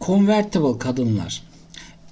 Convertible kadınlar.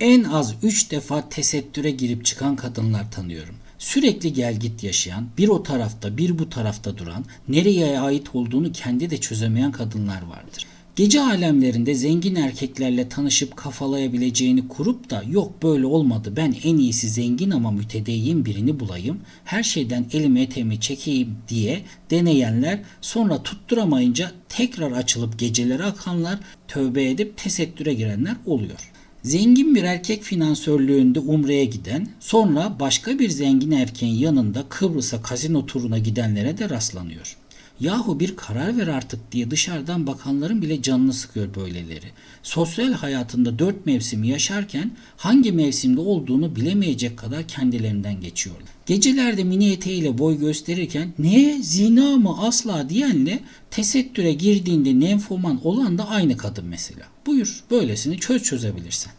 En az 3 defa tesettüre girip çıkan kadınlar tanıyorum. Sürekli gel git yaşayan, bir o tarafta bir bu tarafta duran, nereye ait olduğunu kendi de çözemeyen kadınlar vardır. Gece alemlerinde zengin erkeklerle tanışıp kafalayabileceğini kurup da yok böyle olmadı ben en iyisi zengin ama mütedeyyin birini bulayım, her şeyden elimi eteğimi çekeyim diye deneyenler sonra tutturamayınca tekrar açılıp geceleri akanlar tövbe edip tesettüre girenler oluyor. Zengin bir erkek finansörlüğünde Umre'ye giden, sonra başka bir zengin erkeğin yanında Kıbrıs'a kazino turuna gidenlere de rastlanıyor. Yahu bir karar ver artık diye dışarıdan bakanların bile canını sıkıyor böyleleri. Sosyal hayatında dört mevsimi yaşarken hangi mevsimde olduğunu bilemeyecek kadar kendilerinden geçiyorlar. Gecelerde mini eteğiyle boy gösterirken ne zina mı asla diyenle tesettüre girdiğinde nenfoman olan da aynı kadın mesela. Buyur böylesini çöz çözebilirsen.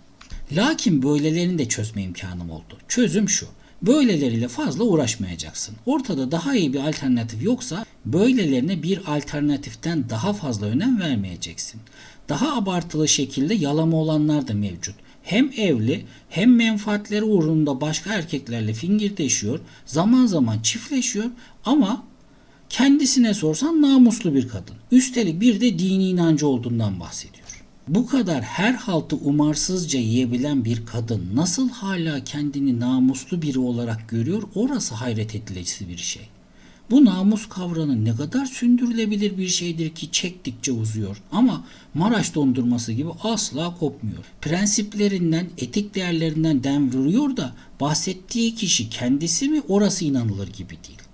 Lakin böylelerini de çözme imkanım oldu. Çözüm şu. Böyleleriyle fazla uğraşmayacaksın. Ortada daha iyi bir alternatif yoksa böylelerine bir alternatiften daha fazla önem vermeyeceksin. Daha abartılı şekilde yalama olanlar da mevcut. Hem evli hem menfaatleri uğrunda başka erkeklerle fingirdeşiyor, zaman zaman çiftleşiyor ama kendisine sorsan namuslu bir kadın. Üstelik bir de dini inancı olduğundan bahsediyor. Bu kadar her haltı umarsızca yiyebilen bir kadın nasıl hala kendini namuslu biri olarak görüyor orası hayret edilesi bir şey. Bu namus kavramı ne kadar sündürülebilir bir şeydir ki çektikçe uzuyor ama Maraş dondurması gibi asla kopmuyor. Prensiplerinden, etik değerlerinden dem vuruyor da bahsettiği kişi kendisi mi orası inanılır gibi değil.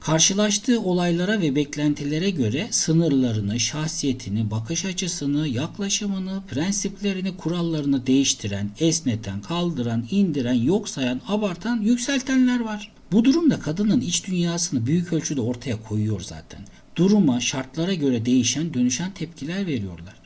Karşılaştığı olaylara ve beklentilere göre sınırlarını, şahsiyetini, bakış açısını, yaklaşımını, prensiplerini, kurallarını değiştiren, esneten, kaldıran, indiren, yok sayan, abartan, yükseltenler var. Bu durumda kadının iç dünyasını büyük ölçüde ortaya koyuyor zaten. Duruma, şartlara göre değişen, dönüşen tepkiler veriyorlar.